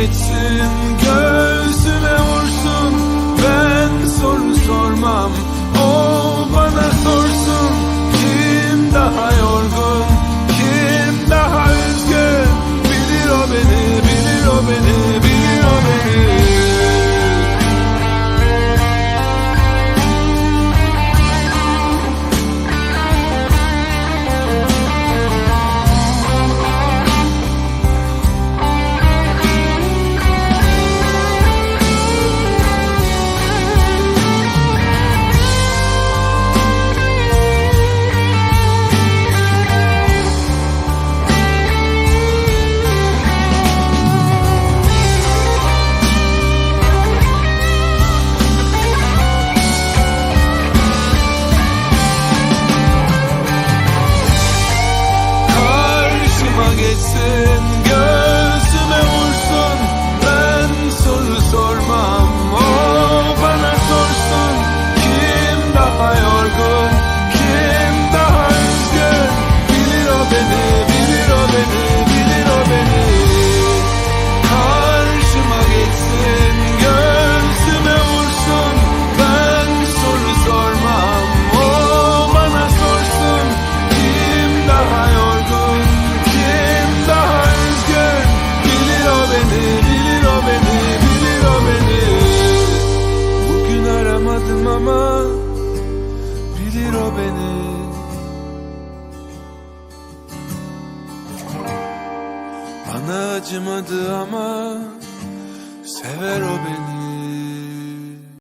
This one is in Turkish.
Geçsin göğsüme vursun. Ben soru sormam o bana sorsun ama bilir o beni. Bana acımadı ama sever o beni